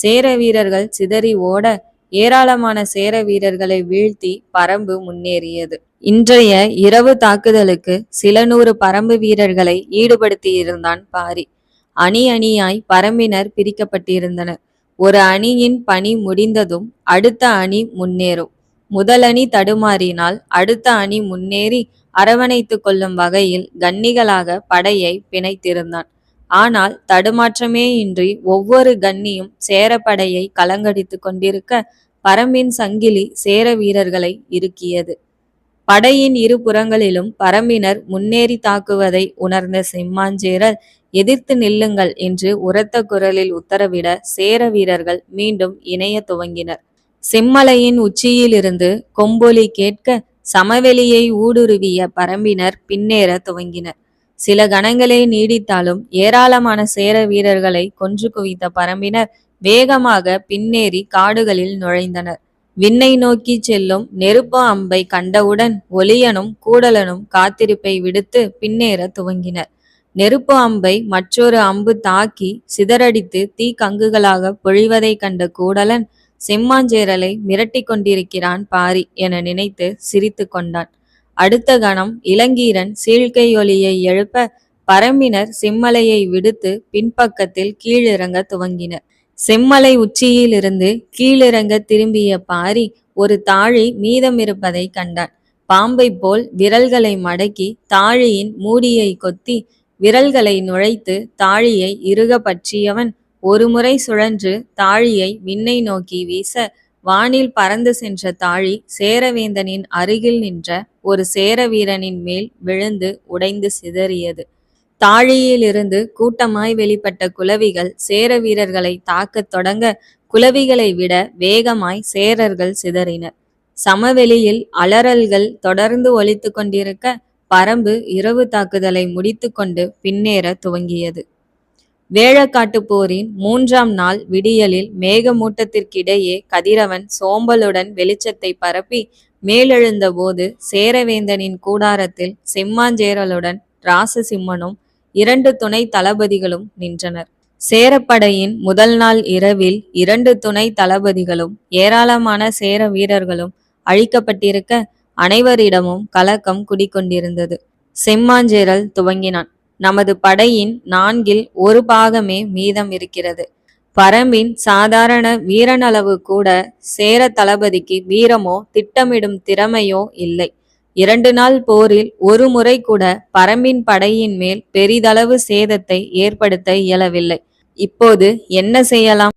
சேர வீரர்கள் சிதறி ஓட ஏராளமான சேர வீரர்களை வீழ்த்தி பரம்பு முன்னேறியது. இன்றைய இரவு தாக்குதலுக்கு சில நூறு பரம்பு வீரர்களை ஈடுபடுத்தியிருந்தான் பாரி. அணி அணியாய் பரம்பினர் பிரிக்கப்பட்டிருந்தனர். ஒரு அணியின் பணி முடிந்ததும் அடுத்த அணி முன்னேறும். முதல் அணி தடுமாறினால் அடுத்த அணி முன்னேறி அரவணைத்துக் கொள்ளும் வகையில் கன்னிகளாக படையை பிணைத்திருந்தான். ஆனால் தடுமாற்றமே இன்றி ஒவ்வொரு கன்னியும் சேரப்படையை கலங்கடித்து கொண்டிருக்க பரம்பின் சங்கிலி சேர வீரர்களை இறுக்கியது. படையின் இரு புறங்களிலும் பரம்பினர் முன்னேறி தாக்குவதை உணர்ந்த செம்மாஞ்சேரல் எதிர்த்து நில்லுங்கள் என்று உரத்த குரலில் உத்தரவிட சேர வீரர்கள் மீண்டும் இணைய துவங்கினர். செம்மலையின் உச்சியிலிருந்து கொம்பொலி கேட்க சமவெளியை ஊடுருவிய பரம்பினர் பின்னேற துவங்கினர். சில கணங்களே நீடித்தாலும் ஏராளமான சேர வீரர்களை கொன்று குவித்த பரம்பினர் வேகமாக பின்னேறி காடுகளில் நுழைந்தனர். விண்ணை நோக்கி செல்லும் நெருப்பு அம்பை கண்டவுடன் ஒளியனும் கூடலனும் காத்திருப்பை விடுத்து பின்னேற துவங்கினர். நெருப்பு அம்பை மற்றொரு அம்பு தாக்கி சிதறடித்து தீ கங்குகளாக பொழிவதை கண்ட கூடலன் செம்மாஞ்சேரலை மிரட்டி கொண்டிருக்கிறான் பாரி என நினைத்து சிரித்து கொண்டான். அடுத்த கணம் இளங்கீரன் சீழ்கையொலியை எழுப்ப பரம்பினர் செம்மலையை விடுத்து பின்பக்கத்தில் கீழிறங்க துவங்கினர். செம்மலை உச்சியிலிருந்து கீழிறங்க திரும்பிய பாரி ஒரு தாழி மீதமிருப்பதை கண்டான். பாம்பை போல் விரல்களை மடக்கி தாழியின் மூடியை கொத்தி விரல்களை நுழைத்து தாழியை இறுக பற்றியவன் ஒருமுறை சுழன்று தாழியை விண்ணை நோக்கி வீச வானில் பறந்து சென்ற தாழி சேரவேந்தனின் அருகில் நின்ற ஒரு சேர வீரனின் மேல் விழுந்து உடைந்து சிதறியது. தாழியிலிருந்து கூட்டமாய் வெளிப்பட்ட குலவிகள் சேர வீரர்களை தாக்கத் தொடங்க குலவிகளை விட வேகமாய் சேரர்கள் சிதறினர். சமவெளியில் அலறல்கள் தொடர்ந்து ஒலித்து கொண்டிருக்க பரம்பு இரவு தாக்குதலை முடித்துக்கொண்டு பின்னேற துவங்கியது. வேழக்காட்டு போரின் மூன்றாம் நாள் விடியலில் மேகமூட்டத்திற்கிடையே கதிரவன் சோம்பலுடன் வெளிச்சத்தை பரப்பி மேலெழுந்த போது சேரவேந்தனின் கூடாரத்தில் செம்மாஞ்சேரலுடன் ராசசிம்மனும் இரண்டு துணை தளபதிகளும் நின்றனர். சேரப்படையின் முதல் நாள் இரவில் இரண்டு துணை தளபதிகளும் ஏராளமான சேர வீரர்களும் அழிக்கப்பட்டிருக்க அனைவரிடமும் கலக்கம் குடிக்கொண்டிருந்தது. செம்மாஞ்சேரல் துவங்கினான். நமது படையின் நான்கில் ஒரு பாகமே மீதம் இருக்கிறது. பரம்பின் சாதாரண வீரனளவு கூட சேர தளபதிக்கு வீரமோ திட்டமிடும் திறமையோ இல்லை. இரண்டு நாள் போரில் ஒரு முறை கூட பரம்பின் படையின் மேல் பெரிதளவு சேதத்தை ஏற்படுத்த இயலவில்லை. இப்போது என்ன செய்யலாம்?